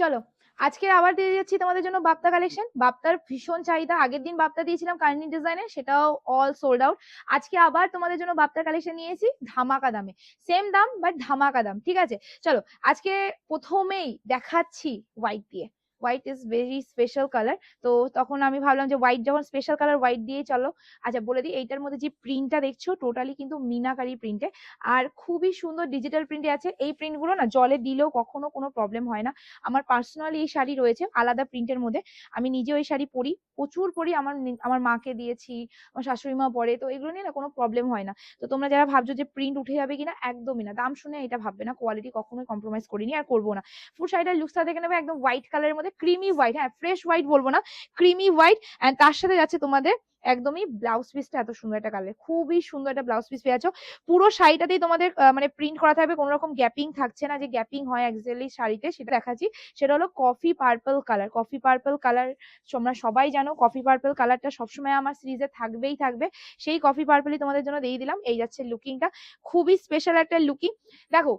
চলো আজকে আবার দিয়ে যাচ্ছি তোমাদের জন্য বাপ্তা কালেকশন বাপ্তার ভীষণ চাহিদা। আগের দিন বাপ্তা দিয়েছিলাম কার্নি ডিজাইনে সেটাও অল সোল্ড আউট আজকে আবার তোমাদের জন্য বাপ্তার কালেকশন নিয়েছি, ধামাকা দামে। সেম দাম বাট ধামাকা দাম, ঠিক আছে? চলো, আজকে প্রথমেই দেখাচ্ছি হোয়াইট দিয়ে। White is very special colour তো তখন আমি ভাবলাম যে হোয়াইট যখন স্পেশাল কালার হোয়াইট দিয়ে চলো। আচ্ছা বলে দিই, এইটার মধ্যে যে প্রিন্টটা দেখছ টোটালি কিন্তু মিনাকারি প্রিন্টে আর খুবই সুন্দর ডিজিটাল প্রিন্টে আছে। এই প্রিন্টগুলো না জলে দিলেও কখনো কোনো প্রবলেম হয় না। আমার পার্সোনালি এই শাড়ি রয়েছে আলাদা প্রিন্টের মধ্যে। আমি নিজেও এই শাড়ি পরি, প্রচুর পরি আমার আমার মাকে দিয়েছি, আমার শাশুড়ি মা পরে, তো এগুলো নিয়ে না কোনো প্রবলেম হয় না। তো তোমরা যারা ভাবছ যে প্রিন্ট উঠে যাবে কিনা, একদমই না। দাম শুনে এটা ভাববে না। কোয়ালিটি কখনোই কম্প্রোমাইজ করিনি আর করব না। ফুল শাড়িটার লুকসটা দেখে নেবে, একদম হোয়াইট কালারের মধ্যে। ক্রিমি হোয়াইট হ্যাঁ ফ্রেশ হোয়াইট বলব না ক্রিমি হোয়াইট অ্যান্ড তার সাথে যাচ্ছে তোমাদের একদমই ব্লাউজ পিসটা এত সুন্দর একটা কালার খুবই সুন্দর একটা ব্লাউজ পিস পেয়েছ পুরো শাড়িটাতেই তোমাদের মানে প্রিন্ট করা থাকবে, কোনো রকম গ্যাপিং থাকছে না, যে গ্যাপিং হয় অ্যাকচুয়ালি শাড়িতে, সেটা দেখাচ্ছি। সেটা হলো coffee purple colour coffee purple colour তোমরা সবাই জানো কফি পার্পল কালারটা সবসময় আমার সিরিজে থাকবেই থাকবে। সেই কফি পার্পলই তোমাদের জন্য দিয়ে দিলাম, এই যাচ্ছে লুকিংটা খুবই স্পেশাল একটা লুকিং দেখো,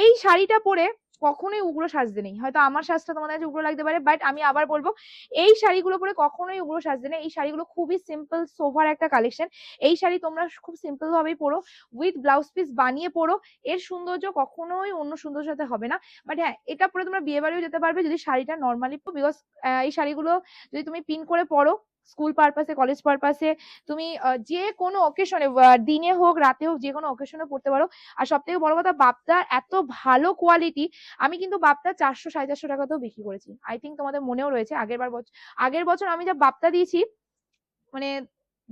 এই শাড়িটা পরে কখনোই উগ্র সাজতে নেই। হয়তো আমার সাজটা তোমাদের কাছে উগ্র লাগতে পারে বাট আমি আবার বলব, এই শাড়িগুলো পরে কখনোই উগ্র সাজতে নেই। এই শাড়িগুলো খুবই সিম্পল সোভার একটা কালেকশন এই শাড়ি তোমরা খুব সিম্পল ভাবেই পরো উইথ ব্লাউজ পিস বানিয়ে পরো। এর সৌন্দর্য কখনোই অন্য সৌন্দর্যের সাথে হবে না। বাট হ্যাঁ এটা পরে তোমরা বিয়ে বাড়িও যেতে পারবে যদি শাড়িটা নর্মালি বিকজ এই শাড়িগুলো যদি তুমি পিন করে পরো স্কুল পারপাসে, কলেজ পারপাসে, তুমি যে কোনো অকেশনে দিনে হোক, রাতে হোক, যে কোনো অকেশনে পড়তে পারো। আর সব থেকে বড় কথা, বাপ্তা এত ভালো কোয়ালিটি আমি কিন্তু বাপ্তা চারশো, সাড়ে চারশো টাকাতেও বিক্রি করেছি। আই থিঙ্ক তোমাদের মনেও রয়েছে। আগের বার বছর আগের বছর আমি যা বাপ্তা দিয়েছি মানে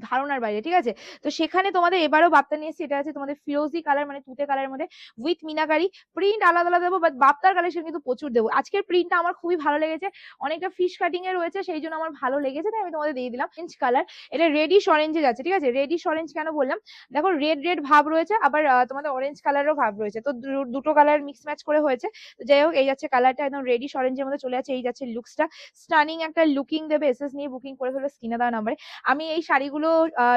ধারণার বাইরে, ঠিক আছে? তো সেখানে তোমাদের এবারও বাপ্তা নিয়েছি এটা আছে তোমাদের ফিরোজি কালার মানে তুতে কালারের মধ্যে উইথ মিনাকারি। প্রিন্ট আলাদা আলাদা দেবো বাট বাপ্তার কালেকশন কিন্তু প্রচুর দেবো। আজকের প্রিন্টটা আমার খুবই ভালো লেগেছে। অনেকটা ফিশ কাটিং এ রয়েছে, সেই জন্য আমার ভালো লেগেছে, তাই আমি তোমাদের দিয়ে দিলাম অরেঞ্জ কালার এটা রেডিশ অরেঞ্জে যাচ্ছে, ঠিক আছে? রেডিশ অরেঞ্জ কেন বললাম? দেখো রেড রেড ভাব রয়েছে, আবার তোমাদের অরেঞ্জ কালারও ভাব রয়েছে। তো দুটো কালার মিক্স ম্যাচ করে হয়েছে। তো যাই হোক, এই যাচ্ছে কালারটা একদম রেডিশ অরেঞ্জের মধ্যে চলে যাচ্ছে, এই যাচ্ছে লুকসটা স্টানিং একটা লুকিং দেবে এসএস নিয়ে বুকিং করে ফেলবে স্ক্রিনে দেওয়া নাম্বারে আমি এই শাড়িগুলো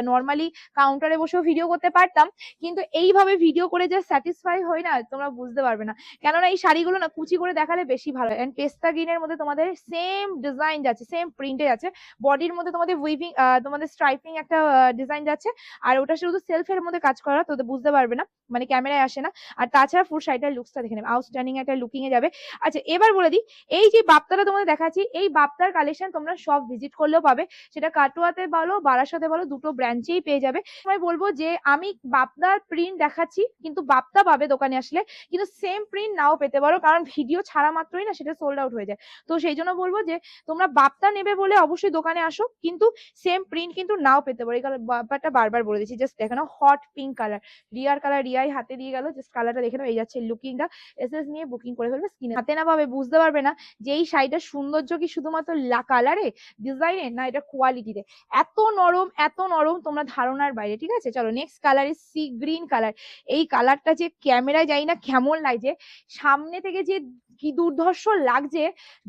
নর্মালি কাউন্টারে বসেও ভিডিও করতে পারতাম। কিন্তু এইভাবে ভিডিও করে যে স্যাটিসফাই হই না, তোমরা বুঝতে পারবে না। কেননা এই শাড়িগুলো না কুচি করে দেখালে বেশি ভালো। এন্ড পেস্তা গ্রিনের মধ্যে তোমাদের সেম ডিজাইন যাচ্ছে সেম প্রিন্টে যাচ্ছে। বডির মধ্যে তোমাদের উইভিং তোমাদের স্ট্রাইপিং একটা ডিজাইন যাচ্ছে। আর ওটা শুধু সেলফের মধ্যে কাজ করা তোদের বুঝতে পারবে না। মানে ক্যামেরায় আসে না। আর তাছাড়া ফুল শাড়িটার লুকসটা দেখে নেবে। আউটস্ট্যান্ডিং একটা লুকিং এ যাবে। আচ্ছা এবার বলে দিই, এই যে বাপ্তাটা তোমাদের দেখাচ্ছি, এই বাপ্তার কালেকশন তোমরা সব ভিজিট করলেও পাবে। সেটা কাটোয়াতে বলো, বারাসাতে বলো দুটো ব্রাঞ্চেই পেয়ে যাবে। আমি বলব যে আমি বাপ্তার প্রিন্ট দেখাচ্ছি, কিন্তু বাপ্তা পাবে দোকানে আসলে, কিন্তু সেম প্রিন্ট নাও পেতে পারো, কারণ ভিডিও ছাড়া মাত্রই না সেটা সোল্ড আউট হয়ে যায়। তো সেই জন্য বলব যে তোমরা বাপ্তা নেবে বলে অবশ্যই দোকানে আসো, কিন্তু সেম প্রিন্ট কিন্তু নাও পেতে পারো। এই কালার ব্যাপারটা বারবার বলে দিচ্ছি জাস্ট দেখো না হট পিঙ্ক কালার রিয়ার কালার রিয়াই হাতে দিয়ে গেল জাস্ট কালারটা দেখে নাও, এই যাচ্ছে লুকিংটা এসএস নিয়ে বুকিং করে ফেলবে স্ক্রিনে হাতে না পাবে, বুঝতে পারবে না যে এই শাড়িটার সৌন্দর্য কি শুধুমাত্র কালারে ডিজাইনে না এটা কোয়ালিটিতে এত নরম, এত নরম তোমরা ধারণার বাইরে, ঠিক আছে? চলো next colour is sea green colour এই কালারটা যে ক্যামেরায় যাই না কেমন লাগছে সামনে থেকে যে কি দুর্ধর্ষ লাগছে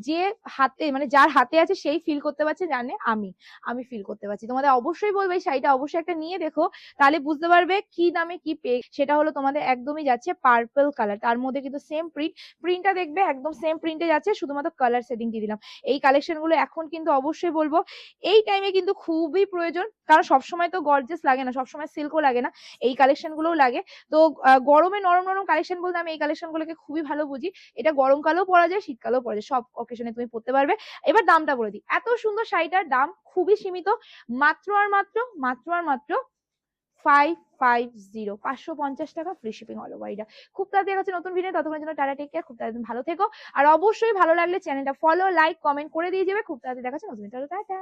যে হাতে মানে যার হাতে আছে সেই ফিল করতে পারছে জানে আমি আমি ফিল করতে পারছি। তোমাদের অবশ্যই বলবে শাড়িটা অবশ্যই একটা নিয়ে দেখো, তাহলে বুঝতে পারবে কি দামে কি পে সেটা হলো তোমাদের একদমই যাচ্ছে পার্পল কালার তার মধ্যে কিন্তু সেম প্রিন্ট প্রিন্টটা দেখবে একদম সেম প্রিন্টে যাচ্ছে, শুধুমাত্র কালার সেটিং দিয়ে দিলাম। এই কালেকশনগুলো এখন কিন্তু অবশ্যই বলব, এই টাইমে কিন্তু খুবই প্রয়োজন, কারণ সবসময় তো গর্জেস লাগে না, সবসময় সিল্কও লাগে না, এই কালেকশন গুলোও লাগে। তো গরমে নরম নরম কালেকশন বলতে আমি এই কালেকশন গুলোকে খুবই ভালো বুঝি, এটা গরমকালেও পরা যায়, শীতকালেও পরা যায়, সব অকেশনে তুমি পরতে পারবে। এবার দামটা বলে দিই। এত সুন্দর শাড়িটার দাম খুবই সীমিত, মাত্র আর মাত্র মাত্র আর মাত্র ফাইভ ফাইভ জিরো পাঁচশো পঞ্চাশ টাকা ফ্রি শিপিং অল ওভার এটা খুব তাড়াতাড়ি হচ্ছে নতুন ভিডিও ততক্ষণের জন্য টাটা টেক কেয়ার খুব তাড়াতাড়ি ভালো থেকো। আর অবশ্যই ভালো লাগলে চ্যানেলটা ফলো লাইক কমেন্ট করে দিয়ে যাবে। খুব তাড়াতাড়ি দেখা হচ্ছে নতুন টাটা।